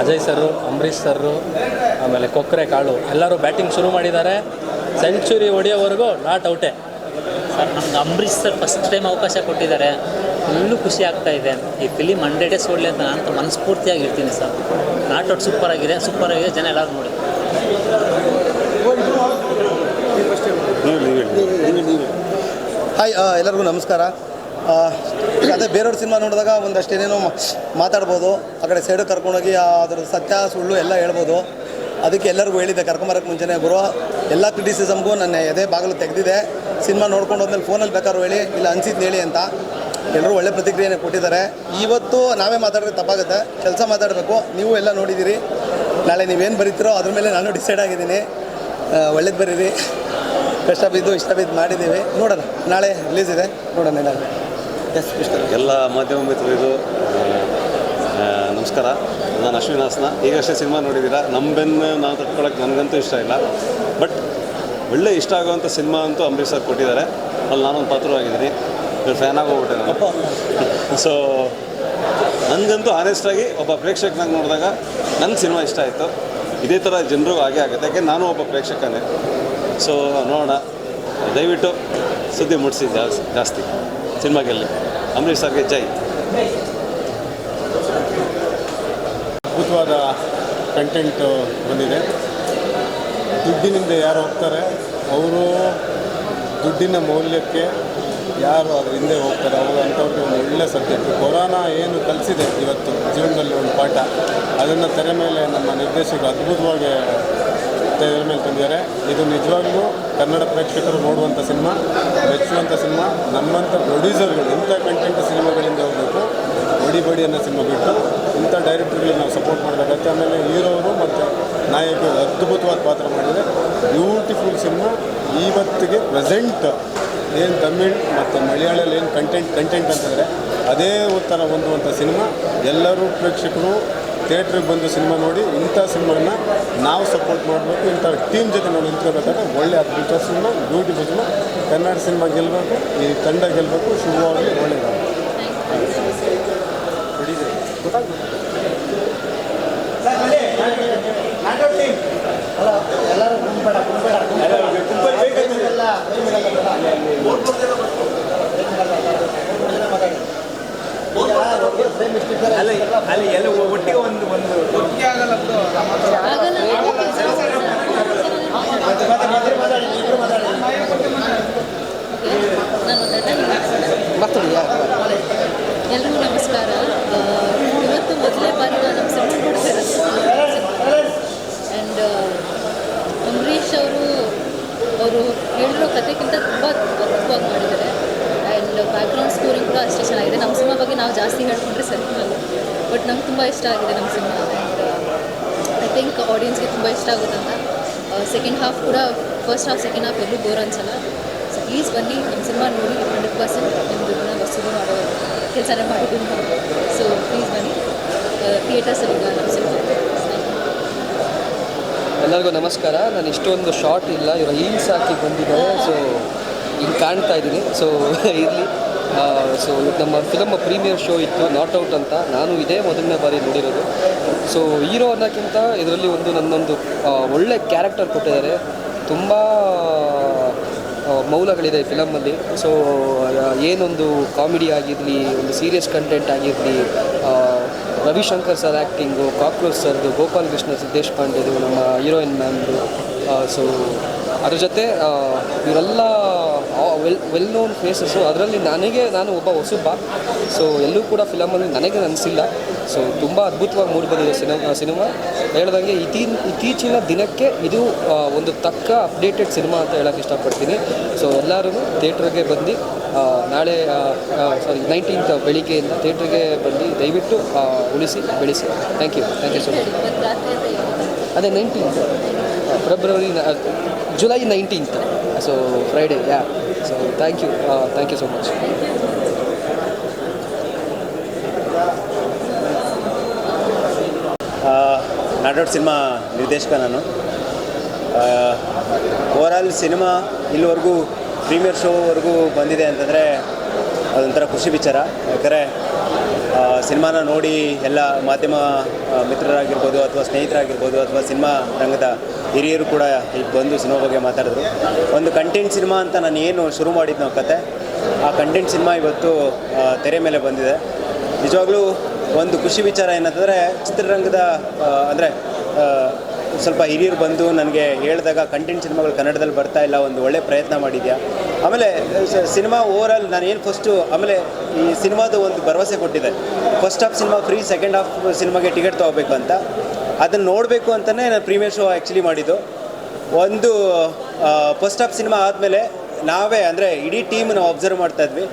ಅಜಯ್ ಸರು Ambareesh sir ಆಮೇಲೆ ಕೊಕ್ಕರೆ ಕಾಳು ಎಲ್ಲರೂ ಬ್ಯಾಟಿಂಗ್ ಶುರು ಮಾಡಿದ್ದಾರೆ. ಸೆಂಚುರಿ ಹೊಡೆಯೋವರೆಗೂ ನಾಟ್ ಔಟೆ ಸರ್ ನಮ್ಗೆ ಅಂಬರೀಷ್ ಸರ್ ಫಸ್ಟ್ ಟೈಮ್ ಅವಕಾಶ ಕೊಟ್ಟಿದ್ದಾರೆ. ಫುಲ್ಲು ಖುಷಿ ಆಗ್ತಾ ಇದೆ. ಈ ಫಿಲಿಮ್ ಹಂಡ್ರೆಡ್ ಡೇಸ್ ಓಡಲಿ ಅಂತ ನಾನು ಮನಸ್ಫೂರ್ತಿಯಾಗಿ ಇರ್ತೀನಿ ಸರ್ ನಾಟ್ ಔಟ್ ಸೂಪರ್ ಆಗಿದೆ. ಸೂಪರ್ ಆಗಿದೆ. ಜನ ಎಲ್ಲರೂ ನೋಡಿ. ಹಾಯ್ ಆ, ಎಲ್ಲರಿಗೂ ನಮಸ್ಕಾರ. ಅದೇ ಬೇರೆಯವ್ರ ಸಿನಿಮಾ ನೋಡಿದಾಗ ಒಂದಷ್ಟು ಏನೇನೋ ಮಾತಾಡ್ಬೋದು, ಆ ಕಡೆ ಸೈಡು ಕರ್ಕೊಂಡೋಗಿ ಅದ್ರ ಸತ್ಯ, ಸುಳ್ಳು ಎಲ್ಲ ಹೇಳ್ಬೋದು. ಅದಕ್ಕೆ ಎಲ್ಲರಿಗೂ ಹೇಳಿದ್ದೆ ಕರ್ಕೊಂಬರಕ್ಕೆ ಮುಂಚೆನೇ ಗುರು. ಎಲ್ಲ ಕ್ರಿಟಿಸಿಸಮ್ಗೂ ನನ್ನ ಎದೆ ಬಾಗಿಲು ತೆಗೆದಿದೆ. ಸಿನಿಮಾ ನೋಡ್ಕೊಂಡು ಹೋದ್ಮೇಲೆ ಫೋನಲ್ಲಿ ಬೇಕಾದ್ರೂ ಹೇಳಿ, ಇಲ್ಲ ಅನ್ಸಿದ್ದು ಹೇಳಿ ಅಂತ. ಎಲ್ಲರೂ ಒಳ್ಳೆ ಪ್ರತಿಕ್ರಿಯೆನೇ ಕೊಟ್ಟಿದ್ದಾರೆ. ಇವತ್ತು ನಾವೇ ಮಾತಾಡಿದ್ರೆ ತಪ್ಪಾಗುತ್ತೆ. ಕೆಲಸ ಮಾತಾಡಬೇಕು. ನೀವು ಎಲ್ಲ ನೋಡಿದ್ದೀರಿ. ನಾಳೆ ನೀವೇನು ಬರೀತೀರೋ ಅದ್ರ ಮೇಲೆ ನಾನು ಡಿಸೈಡ್ ಆಗಿದ್ದೀನಿ. ಒಳ್ಳೇದು ಬರೀರಿ. ಕಷ್ಟ ಬಿದ್ದು ಇಷ್ಟ ಬಿದ್ದು ಮಾಡಿದ್ದೀವಿ. ನೋಡೋಣ. ನಾಳೆ ರಿಲೀಸ್ ಇದೆ. ನೋಡೋಣ ಇಷ್ಟ ಎಲ್ಲ ಮಾಧ್ಯಮ ಮಿತ್ರರಿಗೂ ನಮಸ್ಕಾರ. ನಾನು ಅಶ್ವಿನ್ ಹಾಸನ. ಈಗಷ್ಟೇ ಸಿನಿಮಾ ನೋಡಿದ್ದೀರಾ? ನಮ್ಮ ಬೆನ್ನು ನಾವು ತಟ್ಕೊಳಕ್ಕೆ ನನಗಂತೂ ಇಷ್ಟ ಇಲ್ಲ. ಬಟ್ ಒಳ್ಳೆ ಇಷ್ಟ ಆಗುವಂಥ ಸಿನಿಮಾ ಅಂತೂ ಅಂಬರೀಷ್ ಸರ್ ಕೊಟ್ಟಿದ್ದಾರೆ. ಅಲ್ಲಿ ನಾನೊಂದು ಪಾತ್ರವಾಗಿದ್ದೀನಿ. ಫ್ಯಾನ್ ಆಗೋಗ್ಬಿಟ್ಟೆ ನಾನು. ಸೊ ನನಗಂತೂ ಆನೆಸ್ಟಾಗಿ ಒಬ್ಬ ಪ್ರೇಕ್ಷಕನಾಗಿ ನೋಡಿದಾಗ ನನ್ನ ಸಿನಿಮಾ ಇಷ್ಟ ಆಯಿತು. ಇದೇ ಥರ ಜನರಿಗೂ ಹಾಗೆ ಆಗುತ್ತೆ. ಯಾಕೆ, ನಾನು ಒಬ್ಬ ಪ್ರೇಕ್ಷಕನೇ. ಸೊ ನೋಡೋಣ. ದಯವಿಟ್ಟು ಸುದ್ದಿ ಮುಟ್ಟಿಸಿ ಜಾಸ್ತಿ. ಜಾಸ್ತಿ ಗೆಲ್ಲಿ ಅಂಬರೀಷ್ ಸರ್ಗೆ ಜೈ. ಅದ್ಭುತವಾದ ಕಂಟೆಂಟ್ ಬಂದಿದೆ. ದುಡ್ಡಿನಿಂದ ಯಾರು ಹೋಗ್ತಾರೆ? ಅವರು ದುಡ್ಡಿನ ಮೌಲ್ಯಕ್ಕೆ ಯಾರು ಅದ್ರ ಹಿಂದೆ ಹೋಗ್ತಾರೆ? ಅವರು ಅಂಥವ್ರಿಗೆ ಒಂದು ಒಳ್ಳೆಯ ಸಬ್ಜೆಕ್ಟ್ ಕೊರೋನಾ ಏನು ಕಲಿಸಿದೆ ಇವತ್ತು ಜೀವನದಲ್ಲಿ ಒಂದು ಪಾಠ. ಅದನ್ನು ತೆರೆ ಮೇಲೆ ನಮ್ಮ ನಿರ್ದೇಶಕರು ಅದ್ಭುತವಾಗಿ ತೆರೆ ಮೇಲೆ ತಂದಿದ್ದಾರೆ ಇದು ನಿಜವಾಗ್ಲೂ ಕನ್ನಡ ಪ್ರೇಕ್ಷಕರು ನೋಡುವಂಥ ಸಿನಿಮಾ, ಮೆಚ್ಚುವಂಥ ಸಿನಿಮಾ, ನಮ್ಮಂಥ ಪ್ರೊಡ್ಯೂಸರ್ಗಳು, ಇಂಥ ಕಂಟೆಂಟ್ ಸಿನಿಮಾಗಳಿಂದ ಹೋಗಬೇಕು ಬಡಿ ಬಡಿ ಅನ್ನೋ ಸಿನಿಮಾ ಬಿಟ್ಟು ಇಂಥ ಡೈರೆಕ್ಟರ್ಗಳಿಗೆ ನಾವು ಸಪೋರ್ಟ್ ಮಾಡಬೇಕಾಗುತ್ತೆ. ಆಮೇಲೆ ಹೀರೋರು ಮತ್ತು ನಾಯಕರು ಅದ್ಭುತವಾದ ಪಾತ್ರ ಮಾಡಿದರೆ ಬ್ಯೂಟಿಫುಲ್ ಸಿನಿಮಾ. ಇವತ್ತಿಗೆ ಪ್ರೆಸೆಂಟ್ ಏನು ತಮಿಳ್ ಮತ್ತು ಮಲಯಾಳಲ್ಲಿ ಏನು ಕಂಟೆಂಟ್ ಕಂಟೆಂಟ್ ಅಂತಂದರೆ ಅದೇ ಉತ್ತರ ಹೊಂದುವಂಥ ಸಿನಿಮಾ. ಎಲ್ಲರೂ ಪ್ರೇಕ್ಷಕರು ಥಿಯೇಟ್ರಿಗೆ ಬಂದು ಸಿನಿಮಾ ನೋಡಿ ಇಂಥ ಸಿನಿಮಾನ ನಾವು ಸಪೋರ್ಟ್ ಮಾಡಬೇಕು ಇಂಥ ಟೀಮ್ ಜೊತೆ ನಾವು ನಿಂತ್ಕೋಬೇಕಾದ್ರೆ ಒಳ್ಳೆ ಅದ್ಭುತ cinema beautiful cinema Kannada cinema ಗೆಲ್ಲಬೇಕು ಈ ತಂಡ ಗೆಲ್ಲಬೇಕು ಶುಭವಾಗಲಿ ಒಟ್ಟಿಗೆ ಎಲ್ರಿಗೂ ನಮಸ್ಕಾರ ಆ, ಇವತ್ತು ಮೊದಲನೇ ಬಾರಿ ನಾನು ನಮ್ಮ ಸಿನಿಮಾ ನೋಡ್ತಾ ಇರೋದು ಆ್ಯಂಡ್ ಅಂಬರೀಷ್ ಅವರು ಅವರು ಹೇಳಿರೋ ಕಥೆಗಿಂತ ತುಂಬ ಅದ್ಭುತವಾಗಿ ಮಾಡಿದ್ದಾರೆ ಆ್ಯಂಡ್ ಬ್ಯಾಕ್ಗ್ರೌಂಡ್ ಸ್ಕೋರಿಂಗ್ ಕೂಡ ಅಷ್ಟೇ ಚೆನ್ನಾಗಿದೆ ನಮ್ಮ ಸಿನಿಮಾ ಬಗ್ಗೆ ನಾವು ಜಾಸ್ತಿ ಹೇಳ್ಕೊಂಡ್ರೆ ಸರಿ ಬಟ್ ನಂಗೆ ತುಂಬ ಇಷ್ಟ ಆಗಿದೆ ನಮ್ಮ ಸಿನಿಮಾ. ಐ ಥಿಂಕ್ ಆಡಿಯನ್ಸ್ಗೆ ತುಂಬ ಇಷ್ಟ ಆಗುತ್ತೆ ಅಂತ. ಸೆಕೆಂಡ್ ಹಾಫ್ ಕೂಡ ಫಸ್ಟ್ ಹಾಫ್ ಸೆಕೆಂಡ್ ಹಾಫ್ ಎಲ್ಲೂ ಬೋರ್ ಅನ್ಸಲ್ಲ. ಸೊ ಪ್ಲೀಸ್ ಬನ್ನಿ ನಮ್ಮ ಸಿನಿಮಾ ನೋಡಿ ಹಂಡ್ರೆಡ್ ಪರ್ಸೆಂಟ್ ನಿಮ್ಮ ದುಡ್ಡನ್ನ ವಸೂಲು ಮಾಡೋ ಕೆಲಸನೇ ಮಾಡಿದ್ದೀನಿ ಸೊ ಪ್ಲೀಸ್ ಬನ್ನಿ. ಥಿಯೇಟರ್ಸಲ್ಲಿ ಈಗ ನಮ್ಮ ಸಿನಿಮಾ. ಎಲ್ಲರಿಗೂ ನಮಸ್ಕಾರ. ನಾನು ಇಷ್ಟೊಂದು ಶಾರ್ಟ್ ಇಲ್ಲ. ಇವರು ಹೀಲ್ಸ್ ಹಾಕಿ ಬಂದಿದ್ದಾರೆ. ಸೊ ಹಿಂಗೆ ಕಾಣ್ತಾ ಇದ್ದೀನಿ. ಸೊ ಇರಲಿ. ಸೊ ನಮ್ಮ ಫಿಲಮ್ ಪ್ರೀಮಿಯರ್ ಶೋ ಇತ್ತು ನಾಟ್ ಔಟ್ ಅಂತ. ನಾನು ಇದೇ ಮೊದಲನೇ ಬಾರಿ ನೋಡಿರೋದು. ಸೊ ಹೀರೋ ಅನ್ನೋಕ್ಕಿಂತ ಇದರಲ್ಲಿ ಒಂದು ನನ್ನೊಂದು ಒಳ್ಳೆ ಕ್ಯಾರೆಕ್ಟರ್ ಕೊಟ್ಟಿದ್ದಾರೆ. ತುಂಬ ಮೌಲಗಳಿದೆ ಫಿಲಮಲ್ಲಿ ಸೊ ಏನೊಂದು ಕಾಮಿಡಿ ಆಗಿರಲಿ, ಒಂದು ಸೀರಿಯಸ್ ಕಂಟೆಂಟ್ ಆಗಿರಲಿ ರವಿಶಂಕರ್ ಸರ್ ಆ್ಯಕ್ಟಿಂಗು ಕಾಕ್ರೋಚ್ ಸರ್ದು ಗೋಪಾಲ್ ಕೃಷ್ಣ ಸಿದ್ದೇಶ್ ಪಾಂಡೆದು ನಮ್ಮ ಹೀರೋಯಿನ್ ಮ್ಯಾಮ್ದು ಸೊ ಅದ್ರ ಜೊತೆ ಇವರೆಲ್ಲ ವೆಲ್ ವೆಲ್ ನೋನ್ ಫೇಸಸ್ಸು ಅದರಲ್ಲಿ ನನಗೆ ನಾನು ಒಬ್ಬ ಹೊಸಬ್ಬ. ಸೊ ಎಲ್ಲೂ ಕೂಡ ಫಿಲಮಲ್ಲಿ ನನಗೆ ಅನಿಸಿಲ್ಲ. ಸೊ ತುಂಬ ಅದ್ಭುತವಾಗಿ ಮೂಡಿ ಬಂದಿದೆ ಸಿನಿಮಾ ಸಿನಿಮಾ. ಹೇಳ್ದಂಗೆ ಇತೀ ಇತ್ತೀಚಿನ ದಿನಕ್ಕೆ ಇದು ಒಂದು ತಕ್ಕ ಅಪ್ಡೇಟೆಡ್ ಸಿನಿಮಾ ಅಂತ ಹೇಳೋಕ್ಕೆ ಇಷ್ಟಪಡ್ತೀನಿ. ಸೊ ಎಲ್ಲರೂ ಥಿಯೇಟ್ರಿಗೆ ಬಂದು ನಾಳೆ ಸಾರಿ ನೈನ್ಟೀನ್ತ್ ಬೆಳಿಗ್ಗೆಯಿಂದ ಥಿಯೇಟ್ರಿಗೆ ಬಂದು ದಯವಿಟ್ಟು ಉಳಿಸಿ ಬೆಳೆಸಿ. Thank you thank you so much ಅದೇ nineteenth February July nineteenth so Friday yeah so thank you thank you so much ನಾಡೋಡ್ cinema ನಿರ್ದೇಶಕ ನಾನು. ಓವರಾಲ್ ಸಿನಿಮಾ ಇಲ್ಲಿವರೆಗೂ ಪ್ರೀಮಿಯರ್ ಶೋವರೆಗೂ ಬಂದಿದೆ ಅಂತಂದರೆ ಅದೊಂಥರ ಖುಷಿ ವಿಚಾರ. ಯಾಕಂದರೆ ಸಿನಿಮಾನ ನೋಡಿ ಎಲ್ಲ ಮಾಧ್ಯಮ ಮಿತ್ರರಾಗಿರ್ಬೋದು ಅಥವಾ ಸ್ನೇಹಿತರಾಗಿರ್ಬೋದು ಅಥವಾ ಸಿನಿಮಾ ರಂಗದ ಹಿರಿಯರು ಕೂಡ ಇಲ್ಲಿ ಬಂದು ಸಿನಿಮಾ ಬಗ್ಗೆ ಮಾತಾಡಿದ್ರು. ಒಂದು ಕಂಟೆಂಟ್ ಸಿನಿಮಾ ಅಂತ ನಾನು ಏನು ಶುರು ಮಾಡಿದ್ನೋ ಕತೆ, ಆ ಕಂಟೆಂಟ್ ಸಿನಿಮಾ ಇವತ್ತು ತೆರೆ ಮೇಲೆ ಬಂದಿದೆ. ನಿಜವಾಗ್ಲೂ ಒಂದು ಖುಷಿ ವಿಚಾರ ಏನಂತಂದರೆ, ಚಿತ್ರರಂಗದ ಅಂದರೆ ಸ್ವಲ್ಪ ಹಿರಿಯರು ಬಂದು ನನಗೆ ಹೇಳಿದಾಗ ಕಂಟೆಂಟ್ ಸಿನಿಮಾಗಳು ಕನ್ನಡದಲ್ಲಿ ಬರ್ತಾ ಇಲ್ಲ, ಒಂದು ಒಳ್ಳೆ ಪ್ರಯತ್ನ ಮಾಡಿದ್ಯಾ? ಆಮೇಲೆ ಸಿನಿಮಾ ಸಿನಿಮಾ ಓವರಾಲ್ ನಾನು ಏನು ಫಸ್ಟು ಆಮೇಲೆ ಈ ಸಿನಿಮಾದ ಒಂದು ಭರವಸೆ ಕೊಟ್ಟಿದೆ. First half cinema free second half ಸಿನಿಮಾಗೆ ಟಿಕೆಟ್ ತೊಗೋಬೇಕು ಅಂತ. ಅದನ್ನು ನೋಡಬೇಕು ಅಂತಲೇ ನಾನು ಪ್ರೀಮಿಯರ್ ಶೋ ಆ್ಯಕ್ಚುಲಿ ಮಾಡಿದ್ದು. ಒಂದು ಫಸ್ಟ್ ಹಾಫ್ ಸಿನಿಮಾ ಆದಮೇಲೆ ನಾವೇ, ಅಂದರೆ ಇಡೀ ಟೀಮ್ ನಾವು ಅಬ್ಸರ್ವ್ ಮಾಡ್ತಾ ಇದ್ವಿ.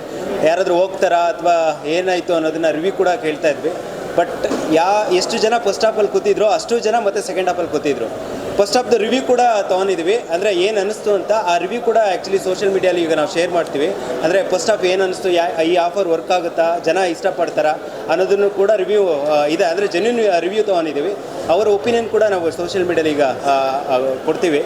ಯಾರಾದರೂ ಹೋಗ್ತಾರಾ ಅಥವಾ ಏನಾಯಿತು ಅನ್ನೋದನ್ನ ರಿವ್ಯೂ ಕೂಡ ಕೇಳ್ತಾ ಇದ್ವಿ. ಬಟ್ ಯಾ, ಎಷ್ಟು ಜನ ಫಸ್ಟ್ ಹಾಫಲ್ಲಿ ಕೂತಿದ್ರು ಅಷ್ಟು ಜನ ಮತ್ತೆ ಸೆಕೆಂಡ್ ಹಾಫಲ್ಲಿ ಕೂತಿದ್ರು. ಫಸ್ಟ್ ದ ರಿವ್ಯೂ ಕೂಡ ತೊಗೊಂಡಿದ್ವಿ. ಅಂದರೆ ಏನು ಅನ್ನಿಸ್ತು ಅಂತ ಆ ರಿವ್ಯೂ ಕೂಡ ಆ್ಯಕ್ಚುಲಿ ಸೋಷಿಯಲ್ ಮೀಡಿಯಲ್ಲಿ ಈಗ ನಾವು ಶೇರ್ ಮಾಡ್ತೀವಿ. ಅಂದರೆ ಫಸ್ಟ್ ಆಫ್ ಏನು ಅನ್ನಿಸ್ತು, ಯಾ ಈ ಆಫರ್ ವರ್ಕ್ ಆಗುತ್ತಾ, ಜನ ಇಷ್ಟಪಡ್ತಾರಾ ಅನ್ನೋದನ್ನು ಕೂಡ ರಿವ್ಯೂ ಇದೆ. ಅಂದರೆ ಜೆನ್ಯೂನ್ ರಿವ್ಯೂ ತೊಗೊಂಡಿದ್ದೀವಿ ಅವರ ಒಪಿನಿಯನ್ ಕೂಡ ನಾವು ಸೋಷಿಯಲ್ ಮೀಡಿಯಲ್ಲಿ ಈಗ ಕೊಡ್ತೀವಿ.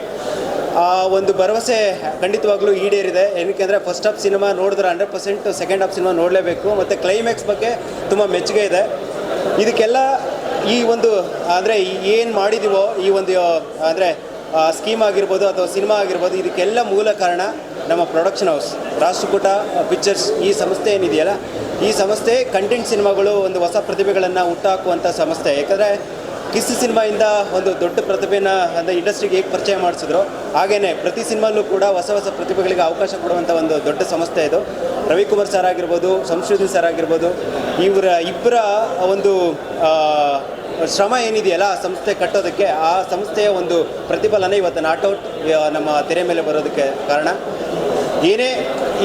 ಆ, ಒಂದು ಭರವಸೆ ಖಂಡಿತವಾಗ್ಲೂ ಈಡೇರಿದೆ. ಏನಕ್ಕೆ ಅಂದರೆ ಫಸ್ಟ್ ಹಾಫ್ ಸಿನಿಮಾ ನೋಡಿದ್ರೆ hundred percent second half cinema ನೋಡಲೇಬೇಕು. ಮತ್ತು ಕ್ಲೈಮ್ಯಾಕ್ಸ್ ಬಗ್ಗೆ ತುಂಬ ಮೆಚ್ಚುಗೆ ಇದೆ. ಇದಕ್ಕೆಲ್ಲ ಈ ಒಂದು, ಅಂದರೆ ಏನು ಮಾಡಿದೀವೋ ಈ ಒಂದು ಅಂದರೆ ಸ್ಕೀಮ್ ಆಗಿರ್ಬೋದು ಅಥವಾ ಸಿನಿಮಾ ಆಗಿರ್ಬೋದು, ಇದಕ್ಕೆಲ್ಲ ಮೂಲ ಕಾರಣ ನಮ್ಮ ಪ್ರೊಡಕ್ಷನ್ ಹೌಸ್ ರಾಷ್ಟ್ರಕೂಟ ಪಿಕ್ಚರ್ಸ್ ಈ ಸಂಸ್ಥೆ ಏನಿದೆಯಲ್ಲ, ಈ ಸಂಸ್ಥೆ ಕಂಟೆಂಟ್ ಸಿನಿಮಾಗಳು ಒಂದು ಹೊಸ ಪ್ರತಿಭೆಗಳನ್ನು ಹುಟ್ಟಾಕುವಂಥ ಸಂಸ್ಥೆ. ಯಾಕಂದರೆ ಕಿಸ್ ಸಿನಿಮಾಯಿಂದ ಒಂದು ದೊಡ್ಡ ಪ್ರತಿಭೆನ, ಅಂದರೆ ಇಂಡಸ್ಟ್ರಿಗೆ ಹೇಗೆ ಪರಿಚಯ ಮಾಡಿಸಿದ್ರು ಹಾಗೆಯೇ ಪ್ರತಿ ಸಿನಿಮಾಲೂ ಕೂಡ ಹೊಸ ಹೊಸ ಪ್ರತಿಭೆಗಳಿಗೆ ಅವಕಾಶ ಕೊಡುವಂಥ ಒಂದು ದೊಡ್ಡ ಸಂಸ್ಥೆ ಇದು. ರವಿಕುಮಾರ್ ಸರ್ ಆಗಿರ್ಬೋದು, ಸಂಶೋಧನ್ ಸರ್ ಆಗಿರ್ಬೋದು, ಇವರ ಇಬ್ಬರ ಒಂದು ಶ್ರಮ ಏನಿದೆಯಲ್ಲ ಆ ಸಂಸ್ಥೆ ಕಟ್ಟೋದಕ್ಕೆ, ಆ ಸಂಸ್ಥೆಯ ಒಂದು ಪ್ರತಿಫಲನೇ ಇವತ್ತು ನಾಟೌಟ್ ನಮ್ಮ ತೆರೆ ಮೇಲೆ ಬರೋದಕ್ಕೆ ಕಾರಣ. ಏನೇ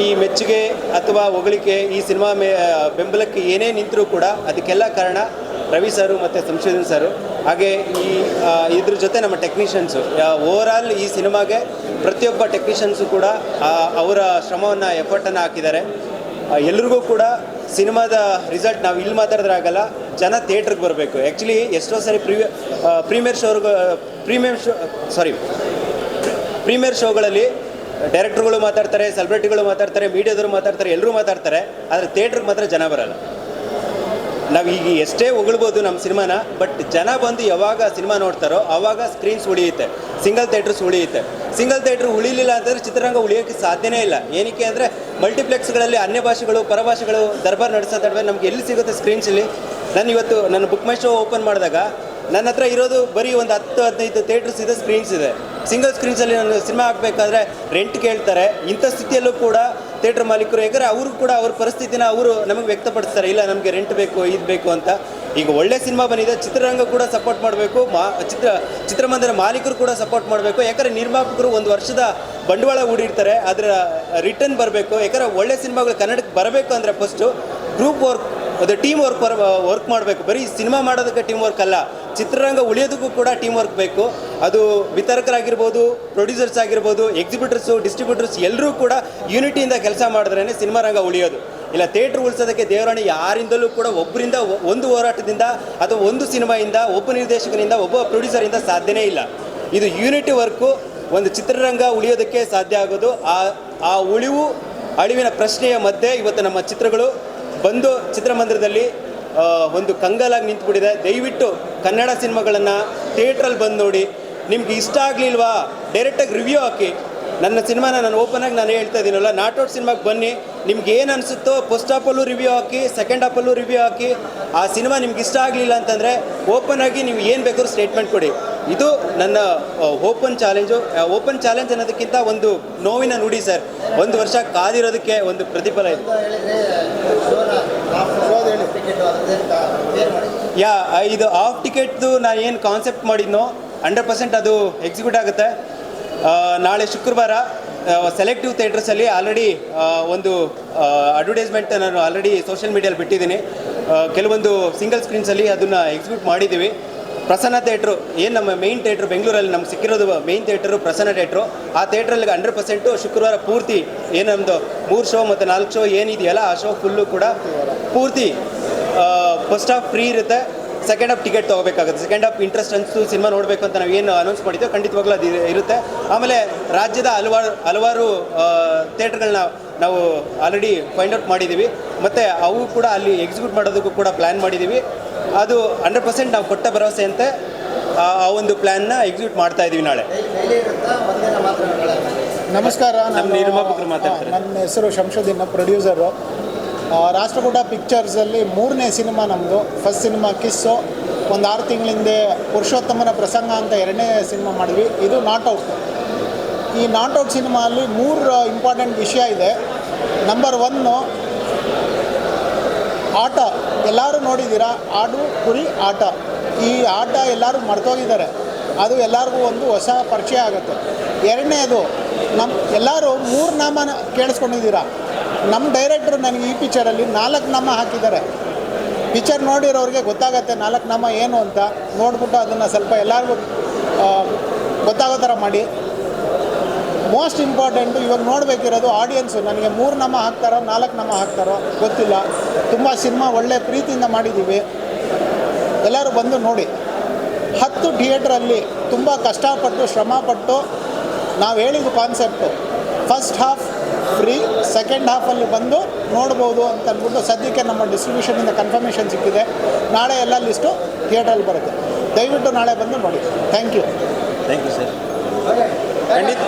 ಈ ಮೆಚ್ಚುಗೆ ಅಥವಾ ಹೊಗಳಿಕೆ, ಈ ಸಿನಿಮಾ ಮೇ ಬೆಂಬಲಕ್ಕೆ ಏನೇ ನಿಂತರೂ ಕೂಡ ಅದಕ್ಕೆಲ್ಲ ಕಾರಣ ರವಿ ಸರು ಮತ್ತು ಸಂಶೋಧನ್ ಸರು. ಹಾಗೆ ಈ ಇದ್ರ ಜೊತೆ ನಮ್ಮ ಟೆಕ್ನಿಷಿಯನ್ಸು. ಓವರಾಲ್ ಈ ಸಿನಿಮಾಗೆ ಪ್ರತಿಯೊಬ್ಬ ಟೆಕ್ನಿಷಿಯನ್ಸು ಕೂಡ ಅವರ ಶ್ರಮವನ್ನು, ಎಫರ್ಟನ್ನು ಹಾಕಿದ್ದಾರೆ. ಎಲ್ರಿಗೂ ಕೂಡ ಸಿನಿಮಾದ ರಿಸಲ್ಟ್ ನಾವು ಇಲ್ಲಿ ಮಾತಾಡಿದ್ರೆ ಆಗಲ್ಲ. ಜನ ಥಿಯೇಟ್ರಿಗೆ ಬರಬೇಕು. ಆ್ಯಕ್ಚುಲಿ ಎಷ್ಟೋ ಸರಿ ಪ್ರೀ ಪ್ರೀಮಿಯರ್ ಶೋರ್ಗೆ ಪ್ರೀಮಿಯರ್ ಶೋ ಸಾರಿ ಪ್ರೀಮಿಯರ್ ಶೋಗಳಲ್ಲಿ ಡೈರೆಕ್ಟ್ರುಗಳು ಮಾತಾಡ್ತಾರೆ, ಸೆಲೆಬ್ರಿಟಿಗಳು ಮಾತಾಡ್ತಾರೆ, ಮೀಡಿಯಾದವರು ಮಾತಾಡ್ತಾರೆ ಎಲ್ಲರೂ ಮಾತಾಡ್ತಾರೆ, ಆದರೆ ಥಿಯೇಟ್ರಿಗೆ ಮಾತ್ರ ಜನ ಬರಲ್ಲ. ನಾವು ಈಗ ಎಷ್ಟೇ ಹೊಗಳ್ಬೋದು ನಮ್ಮ ಸಿನಿಮಾನ, ಬಟ್ ಜನ ಬಂದು ಯಾವಾಗ ಸಿನಿಮಾ ನೋಡ್ತಾರೋ ಆವಾಗ ಸ್ಕ್ರೀನ್ಸ್ ಉಳಿಯುತ್ತೆ, ಸಿಂಗಲ್ ಥಿಯೇಟ್ರ್ಸ್ ಉಳಿಯುತ್ತೆ. ಸಿಂಗಲ್ ಥಿಯೇಟ್ರ್ ಉಳಿಲಿಲ್ಲ ಅಂತಂದರೆ ಚಿತ್ರರಂಗ ಉಳಿಯೋಕ್ಕೆ ಸಾಧ್ಯನೇ ಇಲ್ಲ. ಏನಕ್ಕೆ ಅಂದರೆ ಮಲ್ಟಿಪ್ಲೆಕ್ಸ್ಗಳಲ್ಲಿ ಅನ್ಯ ಭಾಷೆಗಳು ಪರಭಾಷೆಗಳು, ದರ್ಬಾರ್ ನಡೆಸೋ ತಡವೆ ನಮ್ಗೆ ಎಲ್ಲಿ ಸಿಗುತ್ತೆ ಸ್ಕ್ರೀನ್ಸಲ್ಲಿ ನಾನು ಇವತ್ತು ನನ್ನ ಬುಕ್ ಮೈ ಶೋ ಓಪನ್ ಮಾಡಿದಾಗ ನನ್ನ ಹತ್ರ ಇರೋದು ಬರೀ ಒಂದು ಹತ್ತು, ಹದಿನೈದು ಥಿಯೇಟರ್ಸ್ ಇದೆ ಸ್ಕ್ರೀನ್ಸ್ ಇದೆ. ಸಿಂಗಲ್ ಸ್ಕ್ರೀನ್ಸಲ್ಲಿ ನಾನು ಸಿನಿಮಾ ಹಾಕಬೇಕಾದ್ರೆ ರೆಂಟ್ ಕೇಳ್ತಾರೆ. ಇಂಥ ಸ್ಥಿತಿಯಲ್ಲೂ ಕೂಡ ಥಿಯೇಟರ್ ಮಾಲೀಕರು ಯಾಕಂದರೆ ಅವರು ಕೂಡ ಅವ್ರ ಪರಿಸ್ಥಿತಿನ ಅವರು ನಮಗೆ ವ್ಯಕ್ತಪಡಿಸ್ತಾರೆ. ಇಲ್ಲ, ನಮಗೆ ರೆಂಟ್ ಬೇಕು, ಇದು ಬೇಕು ಅಂತ. ಈಗ ಒಳ್ಳೆ ಸಿನಿಮಾ ಬಂದಿದೆ, ಚಿತ್ರರಂಗ ಕೂಡ ಸಪೋರ್ಟ್ ಮಾಡಬೇಕು. ಮಾ, ಚಿತ್ರ, ಚಿತ್ರಮಂದಿರ ಮಾಲೀಕರು ಕೂಡ ಸಪೋರ್ಟ್ ಮಾಡಬೇಕು. ಯಾಕಂದರೆ ನಿರ್ಮಾಪಕರು ಒಂದು ವರ್ಷದ ಬಂಡವಾಳ ಹೂಡಿರ್ತಾರೆ. ಅದರ ರಿಟರ್ನ್ ಬರಬೇಕು. ಯಾಕಂದರೆ ಒಳ್ಳೆ ಸಿನಿಮಾಗಳು ಕನ್ನಡಕ್ಕೆ ಬರಬೇಕು ಅಂದರೆ ಫಸ್ಟು ಗ್ರೂಪ್ ವರ್ಕ್ ಅದು ಟೀಮ್ ವರ್ಕ್ ವರ್ಕ್ ಮಾಡಬೇಕು. ಬರೀ ಸಿನಿಮಾ ಮಾಡೋದಕ್ಕೆ ಟೀಮ್ ವರ್ಕ್ ಅಲ್ಲ. ಚಿತ್ರರಂಗ ಉಳಿಯೋದಕ್ಕೂ ಕೂಡ ಟೀಮ್ ವರ್ಕ್ ಬೇಕು. ಅದು ವಿತರಕರಾಗಿರ್ಬೋದು ಪ್ರೊಡ್ಯೂಸರ್ಸ್ ಆಗಿರ್ಬೋದು ಎಕ್ಸಿಬಿಟರ್ಸು ಡಿಸ್ಟ್ರಿಬ್ಯೂಟರ್ಸ್ ಎಲ್ಲರೂ ಕೂಡ ಯೂನಿಟಿಯಿಂದ ಕೆಲಸ ಮಾಡಿದ್ರೇ ಸಿನಿಮಾ ರಂಗ ಉಳಿಯೋದು. ಇಲ್ಲ ಥಿಯೇಟ್ರ್ ಉಳಿಸೋದಕ್ಕೆ ದೇವರಾಣಿ ಯಾರಿಂದಲೂ ಕೂಡ ಒಬ್ಬರಿಂದ ಒಂದು ಹೋರಾಟದಿಂದ ಅಥವಾ ಒಂದು ಸಿನಿಮಾಯಿಂದ ಒಬ್ಬ ನಿರ್ದೇಶಕನಿಂದ, ಒಬ್ಬ ಪ್ರೊಡ್ಯೂಸರಿಂದ ಸಾಧ್ಯನೇ ಇಲ್ಲ. ಇದು ಯೂನಿಟಿ ವರ್ಕು ಒಂದು ಚಿತ್ರರಂಗ ಉಳಿಯೋದಕ್ಕೆ ಸಾಧ್ಯ ಆಗೋದು. ಆ ಆ ಉಳಿವು, ಅಳಿವಿನ ಪ್ರಶ್ನೆಯ ಮಧ್ಯೆ ಇವತ್ತು ನಮ್ಮ ಚಿತ್ರಗಳು ಬಂದು ಚಿತ್ರಮಂದಿರದಲ್ಲಿ ಒಂದು ಕಂಗಾಲಾಗಿ ನಿಂತ್ಬಿಟ್ಟಿದೆ. ದಯವಿಟ್ಟು ಕನ್ನಡ ಸಿನಿಮಾಗಳನ್ನು ಥಿಯೇಟ್ರಲ್ಲಿ ಬಂದು ನೋಡಿ. ನಿಮ್ಗೆ ಇಷ್ಟ ಆಗಲಿಲ್ವಾ? ಡೈರೆಕ್ಟಾಗಿ ರಿವ್ಯೂ ಹಾಕಿ. ನನ್ನ ಸಿನಿಮಾನ ನಾನು ಓಪನ್ ಆಗಿ ನಾನು ಹೇಳ್ತಾ ಇದ್ದೀನಲ್ಲ ನಾಟೌಟ್ ಸಿನಿಮಾಗೆ ಬನ್ನಿ. ನಿಮ್ಗೆ ಏನು ಅನಿಸುತ್ತೋ ಫಸ್ಟ್ ಹಾಫಲ್ಲೂ ರಿವ್ಯೂ ಹಾಕಿ ಸೆಕೆಂಡ್ ಹಾಫಲ್ಲೂ ರಿವ್ಯೂ ಹಾಕಿ. ಆ ಸಿನಿಮಾ ನಿಮ್ಗೆ ಇಷ್ಟ ಆಗಲಿಲ್ಲ ಅಂತಂದರೆ ಓಪನ್ ಆಗಿ ನೀವು ಏನು ಬೇಕಾದ್ರೂ ಸ್ಟೇಟ್ಮೆಂಟ್ ಕೊಡಿ. ಇದು ನನ್ನ ಓಪನ್ ಚಾಲೆಂಜು ಓಪನ್ ಚಾಲೆಂಜ್ ಅನ್ನೋದಕ್ಕಿಂತ ಒಂದು ನೋವಿನ ನುಡಿ ಸರ್. ಒಂದು ವರ್ಷ ಕಾದಿರೋದಕ್ಕೆ ಒಂದು ಪ್ರತಿಫಲ ಇದೆ. ಯಾ ಇದು ಆಫ್ ಟಿಕೆಟ್ದು ನಾನು ಏನು ಕಾನ್ಸೆಪ್ಟ್ ಮಾಡಿದ್ನೋ ಹಂಡ್ರೆಡ್ ಪರ್ಸೆಂಟ್ ಅದು ಎಕ್ಸಿಕ್ಯೂಟ್ ಆಗುತ್ತೆ. ನಾಳೆ ಶುಕ್ರವಾರ ಸೆಲೆಕ್ಟಿವ್ ಥಿಯೇಟರ್ಸಲ್ಲಿ ಆಲ್ರೆಡಿ ಒಂದು ಅಡ್ವರ್ಟೈಸ್ಮೆಂಟ್ ನಾನು ಆಲ್ರೆಡಿ ಸೋಷಿಯಲ್ ಮೀಡಿಯಲ್ಲಿ ಬಿಟ್ಟಿದ್ದೀನಿ. ಕೆಲವೊಂದು ಸಿಂಗಲ್ ಸ್ಕ್ರೀನ್ಸಲ್ಲಿ ಅದನ್ನು ಎಕ್ಸಿಕ್ಯೂಟ್ ಮಾಡಿದ್ದೀವಿ. ಪ್ರಸನ್ನ ಥಿಯೇಟ್ರು, ಏನು ನಮ್ಮ ಮೈನ್ ಥಿಯೇಟ್ರು ಬೆಂಗಳೂರಲ್ಲಿ ನಮ್ಗೆ ಸಿಕ್ಕಿರೋದು ಮೈನ್ ಥಿಯೇಟ್ರು ಪ್ರಸನ್ನ ಥಿಯೇಟ್ರು. ಆ ಥಿಯೇಟ್ರಲ್ಲಿ ಹಂಡ್ರೆಡ್ ಪರ್ಸೆಂಟು ಶುಕ್ರವಾರ ಪೂರ್ತಿ ಏನು ನಮ್ಮದು ಮೂರು ಶೋ ಮತ್ತು ನಾಲ್ಕು ಶೋ ಏನಿದೆಯಲ್ಲ ಆ ಶೋ ಫುಲ್ಲು ಕೂಡ ಪೂರ್ತಿ ಫಸ್ಟ್ ಹಾಫ್ ಫ್ರೀ ಇರುತ್ತೆ. ಸೆಕೆಂಡ್ ಹಾಫ್ ಟಿಕೆಟ್ ತೊಗೋಬೇಕಾಗುತ್ತೆ. ಸೆಕೆಂಡ್ ಹಾಫ್ ಇಂಟ್ರೆಸ್ಟ್ ಅನಿಸ್ತು ಸಿನಿಮಾ ನೋಡಬೇಕು ಅಂತ ನಾವು ಏನು ಅನೌನ್ಸ್ ಮಾಡಿದ್ದೆವು ಖಂಡಿತವಾಗ್ಲೂ ಅದು ಇರುತ್ತೆ. ಆಮೇಲೆ ರಾಜ್ಯದ ಹಲವಾರು ಹಲವಾರು ಥಿಯೇಟ್ರ್ಗಳನ್ನ ನಾವು ಆಲ್ರೆಡಿ ಫೈಂಡ್ ಔಟ್ ಮಾಡಿದ್ದೀವಿ ಮತ್ತು ಅವು ಕೂಡ ಅಲ್ಲಿ ಎಕ್ಸಿಕ್ಯೂಟ್ ಮಾಡೋದಕ್ಕೂ ಕೂಡ ಪ್ಲ್ಯಾನ್ ಮಾಡಿದ್ದೀವಿ ಅದು ಹಂಡ್ರೆಡ್ ಪರ್ಸೆಂಟ್ ನಾವು ಕೊಟ್ಟ ಭರವಸೆಯಂತೆ ಆ ಒಂದು ಪ್ಲ್ಯಾನ್ನ ಎಕ್ಸಿಕ್ಯೂಟ್ ಮಾಡ್ತಾ ಇದೀವಿ ನಾಳೆ. ನಮಸ್ಕಾರ ನಮ್ಮ ನಿರ್ಮಾಪಕರು ಮಾತಾಡ್ತಾರೆ. ನನ್ನ ಹೆಸರು ಶಂಶುದ್ದೀನ್ ಪ್ರೊಡ್ಯೂಸರು ರಾಷ್ಟ್ರಕೂಟ ಪಿಕ್ಚರ್ಸಲ್ಲಿ ಮೂರನೇ ಸಿನಿಮಾ ನಮ್ಮದು ಫಸ್ಟ್ ಸಿನಿಮಾ ಕಿಸ್ಸು ಒಂದು ಆರು ತಿಂಗಳಿಂದೆ ಪುರುಷೋತ್ತಮನ ಪ್ರಸಂಗ ಅಂತ ಎರಡನೇ ಸಿನಿಮಾ ಮಾಡಿದ್ವಿ. ಇದು ನಾಟ್ ಔಟ್ ಈ ನಾಟ್ ಔಟ್ ಸಿನಿಮಾಲ್ಲಿ ಮೂರು ಇಂಪಾರ್ಟೆಂಟ್ ವಿಷಯ ಇದೆ. ನಂಬರ್ ಒನ್ನು ಆಟ. ಎಲ್ಲರೂ ನೋಡಿದ್ದೀರಾ? ಆಡು, ಕುರಿ, ಆಟ. ಈ ಆಟ ಎಲ್ಲರೂ ಮರ್ತೋಗಿದ್ದಾರೆ ಅದು ಎಲ್ಲರಿಗೂ ಒಂದು ಹೊಸ ಪರಿಚಯ ಆಗುತ್ತೆ. ಎರಡನೇದು ನಮ್ಮ ಎಲ್ಲರೂ ಮೂರು ನಾಮ ಕೇಳಿಸ್ಕೊಂಡಿದ್ದೀರಾ? ನಮ್ಮ ಡೈರೆಕ್ಟ್ರು ನನಗೆ ಈ ಪಿಕ್ಚರಲ್ಲಿ ನಾಲ್ಕು ನಾಮ ಹಾಕಿದ್ದಾರೆ. ಪಿಕ್ಚರ್ ನೋಡಿರೋರಿಗೆ ಗೊತ್ತಾಗತ್ತೆ ನಾಲ್ಕು ನಾಮ ಏನು ಅಂತ. ನೋಡ್ಬಿಟ್ಟು ಅದನ್ನು ಸ್ವಲ್ಪ ಎಲ್ಲರಿಗೂ ಗೊತ್ತಾಗೋ ಥರ ಮಾಡಿ. ಮೋಸ್ಟ್ ಇಂಪಾರ್ಟೆಂಟು ಇವಾಗ ನೋಡಬೇಕಿರೋದು ಆಡಿಯನ್ಸು. ನನಗೆ ಮೂರು ನಮ್ಮ ಹಾಕ್ತಾರೋ, ನಾಲ್ಕು ನಮ್ಮ ಹಾಕ್ತಾರೋ ಗೊತ್ತಿಲ್ಲ. ತುಂಬ ಸಿನಿಮಾ ಒಳ್ಳೆ ಪ್ರೀತಿಯಿಂದ ಮಾಡಿದ್ದೀವಿ. ಎಲ್ಲರೂ ಬಂದು ನೋಡಿ. ಹತ್ತು ಥಿಯೇಟ್ರಲ್ಲಿ ತುಂಬ ಕಷ್ಟಪಟ್ಟು, ಶ್ರಮಪಟ್ಟು ನಾವು ಹೇಳಿದ concept. First half free, second ಹಾಫಲ್ಲಿ ಬಂದು ನೋಡ್ಬೋದು ಅಂತ ಅಂದ್ಬಿಟ್ಟು ಸದ್ಯಕ್ಕೆ ನಮ್ಮ ಡಿಸ್ಟ್ರಿಬ್ಯೂಷನಿಂದ ಕನ್ಫರ್ಮೇಷನ್ ಸಿಕ್ಕಿದೆ. ನಾಳೆ ಎಲ್ಲ ಲಿಸ್ಟು ಥಿಯೇಟ್ರಲ್ಲಿ ಬರುತ್ತೆ. ದಯವಿಟ್ಟು ನಾಳೆ ಬಂದು ನೋಡಿ. Thank you. Thank you sir. ಖಂಡಿತ.